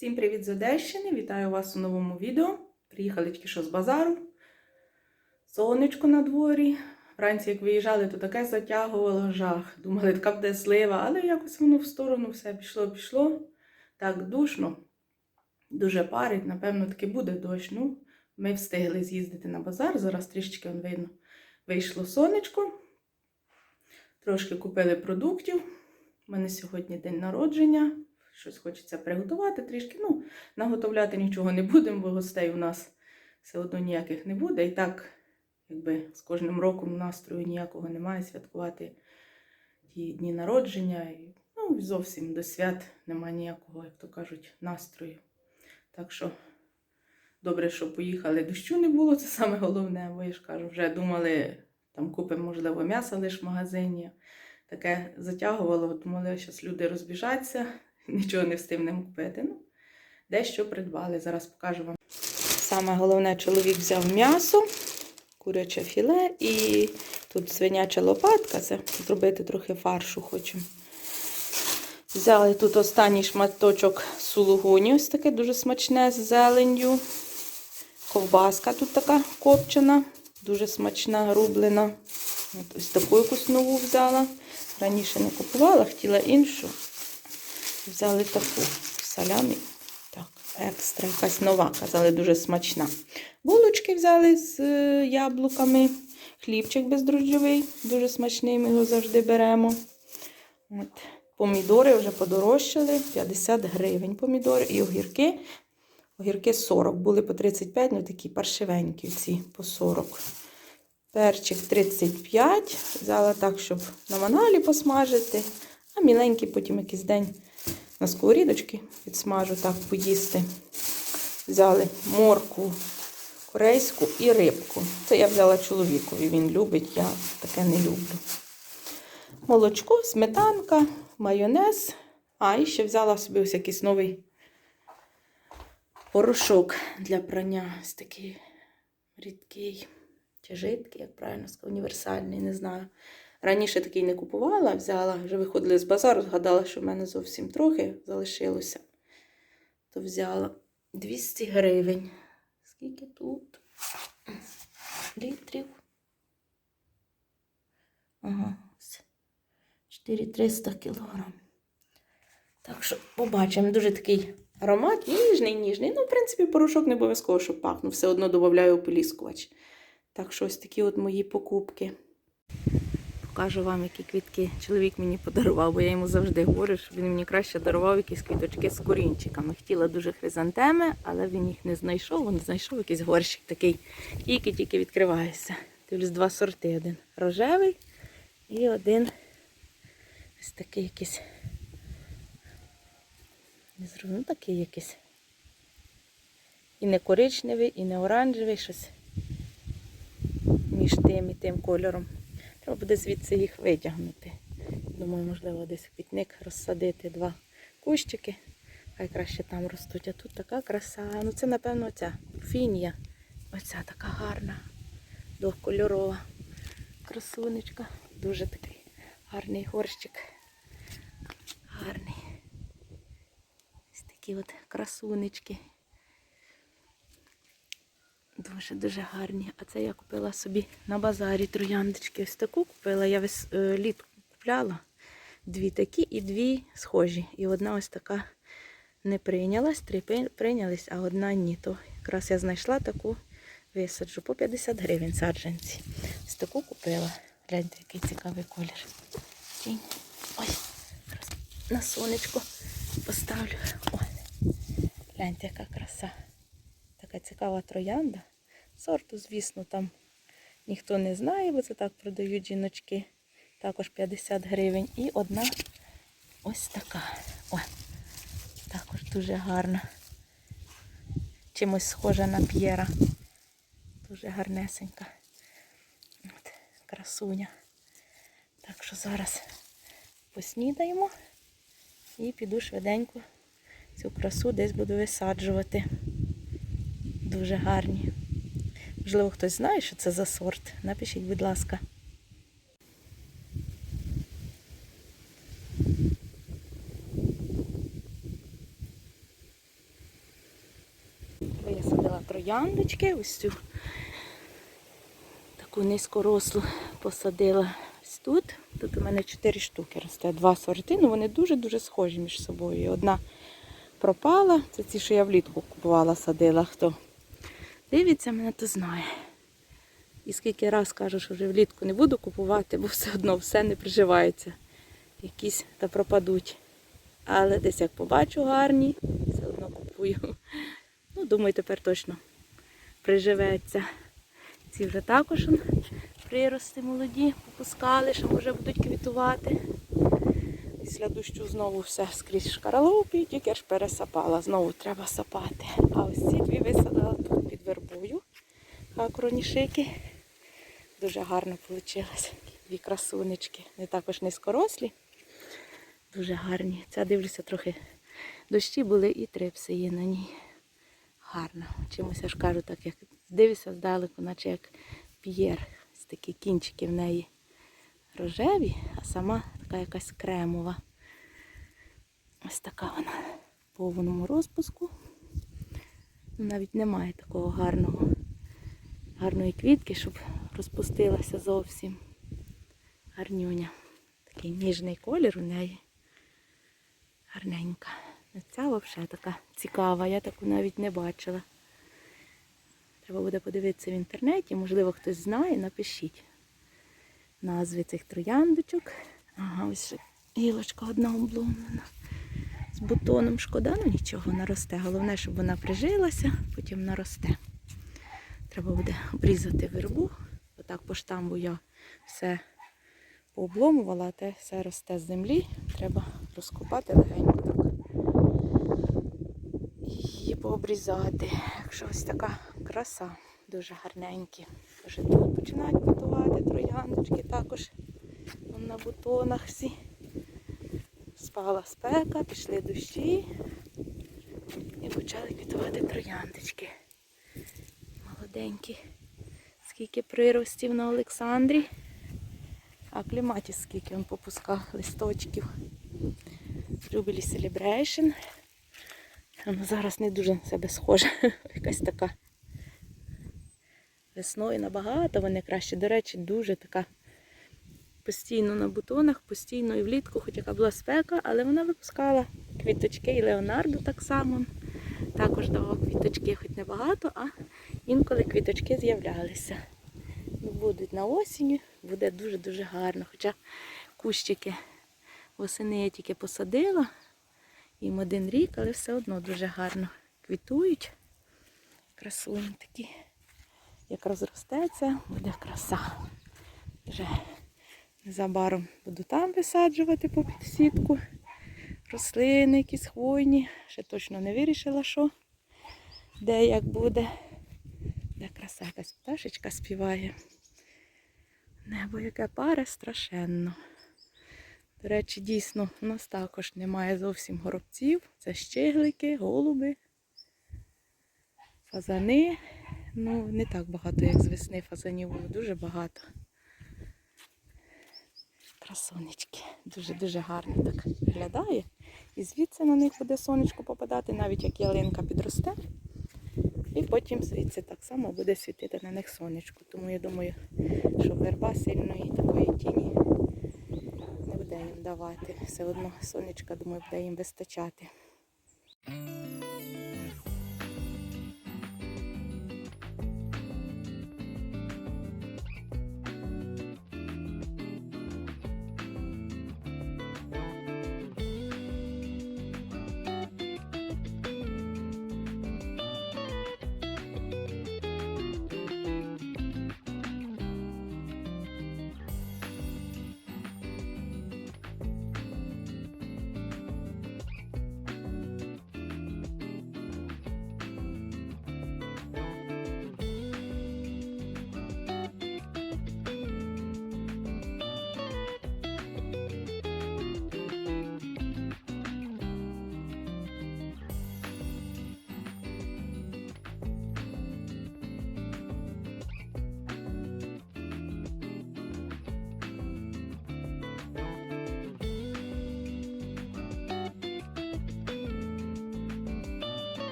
Всім привіт з Одещини! Вітаю вас у новому відео. Приїхали тільки що з базару. Сонечко на дворі. Вранці, як виїжджали, то таке затягувало жах. Думали, така буде слива, але якось воно в сторону все пішло, пішло. Так душно, дуже парить, напевно, таки буде дощ. Ну, ми встигли з'їздити на базар. Зараз трішечки он видно. Вийшло сонечко. Трошки купили продуктів. У мене сьогодні день народження. Щось хочеться приготувати трішки. Ну, наготовляти нічого не будемо, бо гостей у нас все одно ніяких не буде. І так, якби з кожним роком настрою ніякого немає святкувати ті дні народження. І, ну, зовсім до свят немає ніякого, як то кажуть, настрою. Так що добре, що поїхали. Дощу не було, це саме головне, бо я ж кажу, вже думали, там купимо, можливо, м'ясо лише в магазині. Таке затягувало, думали, що люди розбіжаться, нічого не встигнемо купити. Ну, дещо придбали. Зараз покажу вам. Саме головне, чоловік взяв м'ясо, куряче філе і тут свиняча лопатка. Це зробити трохи фаршу хочемо. Взяли тут останній шматочок сулугуні, ось таке дуже смачне з зеленню. Ковбаска тут така копчена, дуже смачна, рублена. От ось таку якусь нову взяла. Раніше не купувала, хотіла іншу. Взяли таку салямі. Так, екстра, якась нова. Казали, дуже смачна. Булочки взяли з е, яблуками. Хлібчик бездрожджовий, дуже смачний, ми його завжди беремо. От. Помідори вже подорожчали, 50 гривень помідори і огірки. Огірки 40, були по 35, ну такі паршивенькі ці по 40. Перчик 35. Взяла так, щоб на мангалі посмажити. А міленький потім якийсь день на сковорідочки підсмажу, так поїсти. Взяли морку корейську і рибку. Це я взяла чоловікові, він любить, я таке не люблю. Молочко, сметанка, майонез. А, і ще взяла собі ось якийсь новий порошок для прання. Ось такий рідкий чи жидкий, як правильно сказати, універсальний, не знаю. Раніше такий не купувала, взяла, вже виходили з базару, згадала, що в мене зовсім трохи залишилося. То взяла 200 гривень. Скільки тут? Літрів. Ага, 4300 кілограм. Так що побачимо, дуже такий аромат, ніжний, ніжний. Ну, в принципі, порошок не обов'язково, щоб пахнув. Все одно додаю ополіскувач. Так що ось такі от мої покупки. Покажу вам, які квітки чоловік мені подарував, бо я йому завжди говорю, що він мені краще дарував якісь квіточки з корінчиками. Хотіла дуже хризантеми, але він їх не знайшов. Він знайшов якийсь горщик такий, тільки-тільки відкривається. Дивлюсь, два сорти. Один рожевий і один ось такий якийсь. Не зрозуміло, ну, такий якийсь. І не коричневий, і не оранжевий, щось між тим і тим кольором. Треба буде звідси їх витягнути. Думаю, можливо, десь в квітник розсадити два кущики. Хай краще там ростуть. А тут така краса. Ну це, напевно, оця фінія. Оця така гарна, двохкольорова красунечка. Дуже такий гарний горщик. Гарний. Ось такі от красунечки. Дуже-дуже гарні. А це я купила собі на базарі трояндочки. Ось таку купила. Я весь літ купляла. Дві такі і дві схожі. І одна ось така не прийнялась, три прийнялись, а одна ні. То якраз я знайшла таку висаджу. По 50 гривень саджанці. Ось таку купила. Гляньте, який цікавий колір. Тінь. Зараз на сонечко поставлю. Ой, гляньте, яка краса. Така цікава троянда. Сорту, звісно, там ніхто не знає, бо це так продають жіночки. Також 50 гривень. І одна ось така. О, також дуже гарна. Чимось схожа на п'єра. Дуже гарнесенька. От, красуня. Так що зараз поснідаємо і піду швиденько цю красу десь буду висаджувати. Дуже гарні. Можливо, хтось знає, що це за сорт. Напишіть, будь ласка. Я садила трояндочки, ось цю таку низькорослу посадила ось тут. Тут у мене чотири штуки росте, два сорти, ну вони дуже-дуже схожі між собою. Одна пропала, це ті, що я влітку купувала, садила. Хто дивиться мене, то знає. І скільки раз кажу, що вже влітку не буду купувати, бо все одно все не приживається. Якісь та пропадуть. Але десь як побачу гарні, все одно купую. Ну, думаю, тепер точно приживеться. Ці вже також прирости молоді, попускали, що вже будуть квітувати. Після дощу знову все скрізь шкаралупі, тільки ж пересапала. Знову треба сапати. А ось ці дві висадила тут. Акронішики. Дуже гарно вийшло. Дві красунечки. Вони також низькорослі. Дуже гарні. Ця дивлюся трохи дощі були і трипси є на ній. Гарно. Чимось я ж кажу, так як дивишся здалеку, наче як п'єр. Ось такі кінчики в неї рожеві, а сама така якась кремова. Ось така вона в повному розпуску. Навіть немає такого гарного, гарної квітки, щоб розпустилася зовсім. Гарнюня. Такий ніжний колір у неї. Гарненька. Ця взагалі така цікава, я таку навіть не бачила. Треба буде подивитися в інтернеті, можливо, хтось знає, напишіть назви цих трояндочок. Ага, ось ще гілочка одна обломлена. З бутоном шкода, ну нічого, наросте. Головне, щоб вона прижилася, потім наросте. Треба буде обрізати вербу. Отак по штамбу я все пообломувала, а те все росте з землі. Треба розкопати легенько так. І пообрізати. Якщо ось така краса, дуже гарненькі. Вже тут починають квітувати трояндочки також на бутонах всі. Спала спека, пішли дощі і почали квітувати трояндочки. Молоденькі. Скільки приростів на Олександрі. А кліматі скільки він попускав листочків. Любилі Celebration. Воно зараз не дуже на себе схоже. Якась така весною набагато вони краще. До речі, дуже така постійно на бутонах, постійно і влітку, хоч яка була спека, але вона випускала квіточки і Леонардо так само. Також давав квіточки, хоч небагато, а інколи квіточки з'являлися. Будуть на осінь, буде дуже-дуже гарно. Хоча кущики восени я тільки посадила, їм один рік, але все одно дуже гарно квітують. Красуні такі. Як розростеться, буде краса. Вже незабаром буду там висаджувати по підсітку. Рослини якісь хвойні. Ще точно не вирішила, що, де як буде. Де краса якась пташечка співає. Небо яке паре страшенно. До речі, дійсно, у нас також немає зовсім горобців. Це щеглики, голуби, фазани. Ну, не так багато, як з весни фазанів було, дуже багато. Красонечки. Дуже-дуже гарно так виглядає. І звідси на них буде сонечко попадати, навіть як ялинка підросте. Потім звідси так само буде світити на них сонечко. Тому я думаю, що верба сильної такої тіні не буде їм давати. Все одно сонечка, думаю, буде їм вистачати.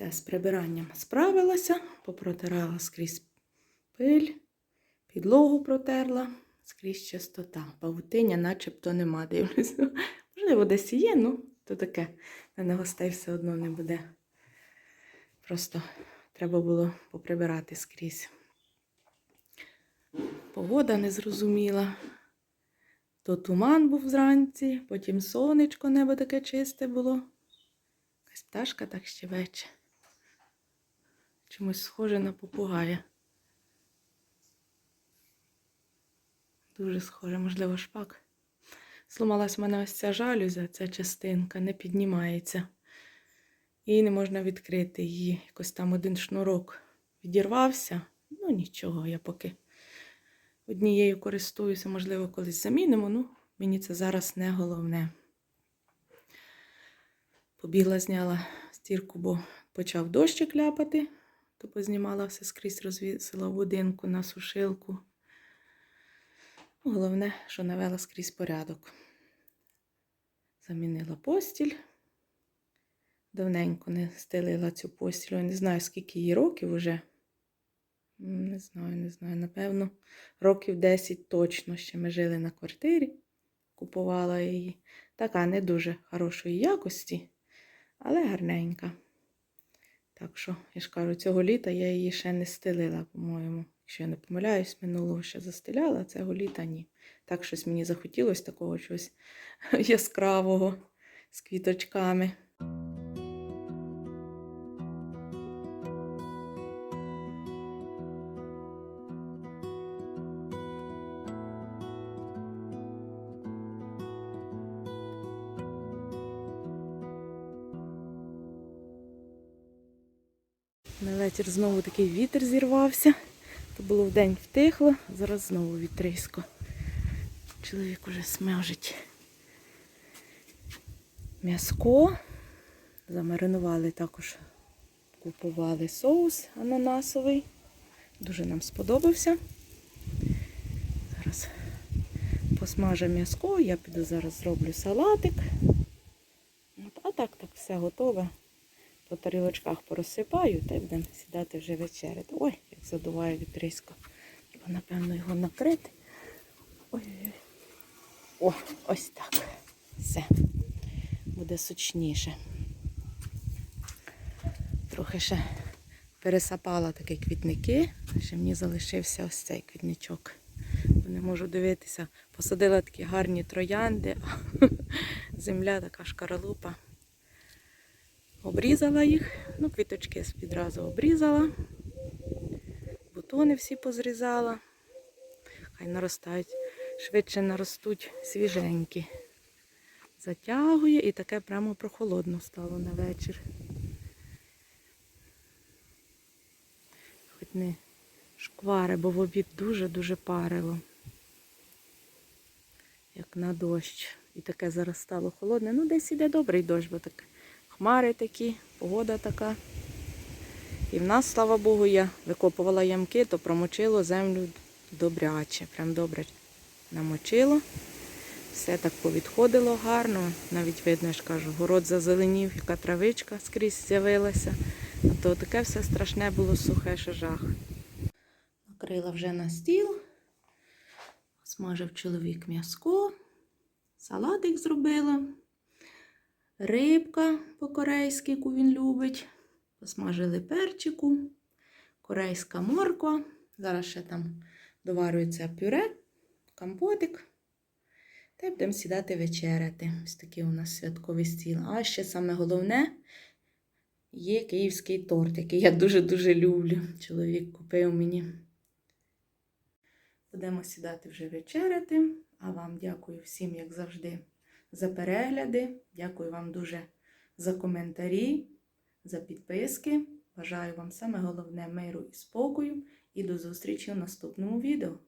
Все, з прибиранням справилася, попротирала скрізь пиль, підлогу протерла, скрізь чистота. Павутиння начебто нема, дивлюся. Можливо, десь є, ну, то таке. Мене гостей все одно не буде. Просто треба було поприбирати скрізь. Погода незрозуміла. То туман був зранці, потім сонечко, небо таке чисте було. Якась пташка так щебече. Чомусь схоже на попугая. Дуже схоже, можливо, шпак. Сломалась в мене ось ця жалюзя, ця частинка, не піднімається. І не можна відкрити її. Якось там один шнурок відірвався. Ну нічого, я поки однією користуюся, можливо, колись замінимо. Ну, мені це зараз не головне. Побігла, зняла стірку, бо почав дощик ляпати, то познімала все скрізь, розвісила в будинку на сушилку. Головне, що навела скрізь порядок. Замінила постіль. Давненько не стелила цю постіль. Я не знаю, скільки їй років уже. Не знаю, не знаю. Напевно, років 10 точно ще ми жили на квартирі. Купувала її. Така не дуже хорошої якості, але гарненька. Так що, я ж кажу, цього літа я її ще не стелила, по-моєму. Якщо я не помиляюсь, минулого ще застеляла, а цього літа ні. Так щось мені захотілося такого чогось яскравого з квіточками. На вечір знову такий вітер зірвався. То було вдень втихло, зараз знову вітрисько. Чоловік уже смажить м'язко. Замаринували також, купували соус ананасовий. Дуже нам сподобався. Зараз посмажу м'язко, я піду зараз зроблю салатик. А так, так, все готове. По тарілочках порозсипаю та й будемо сідати вже вечеряти. Ой, як задуває вітрисько. Треба, напевно, його накрити. Ой-ой-ой. О, ось так. Все. Буде сочніше. Трохи ще пересапала такі квітники. Ще мені залишився ось цей квітничок. Не можу дивитися. Посадила такі гарні троянди. Земля така шкаралупа. Обрізала їх, ну, квіточки відразу обрізала, бутони всі позрізала. Хай наростають, швидше наростуть свіженькі. Затягує і таке прямо прохолодно стало на вечір. Хоч не шквари, бо в обід дуже-дуже парило. Як на дощ. І таке зараз стало холодне. Ну, десь іде добрий дощ, бо так хмари такі, погода така. І в нас, слава Богу, я викопувала ямки, то промочило землю добряче. Прям добре намочило. Все так повідходило гарно. Навіть видно, я ж кажу, город зазеленів, яка травичка скрізь з'явилася. А то таке все страшне було сухе, що жах. Накрила вже на стіл. Смажив чоловік м'язко, салатик зробила. Рибка по-корейськи, яку він любить. Посмажили перчику, корейська морква. Зараз ще там доварюється пюре, компотик. Та й будемо сідати вечеряти. Ось такий у нас святковий стіл. А ще саме головне є київський торт, який я дуже-дуже люблю. Чоловік купив мені. Будемо сідати вже вечеряти. А вам дякую всім, як завжди, за перегляди. Дякую вам дуже за коментарі, за підписки. Бажаю вам саме головне миру і спокою. І до зустрічі в наступному відео.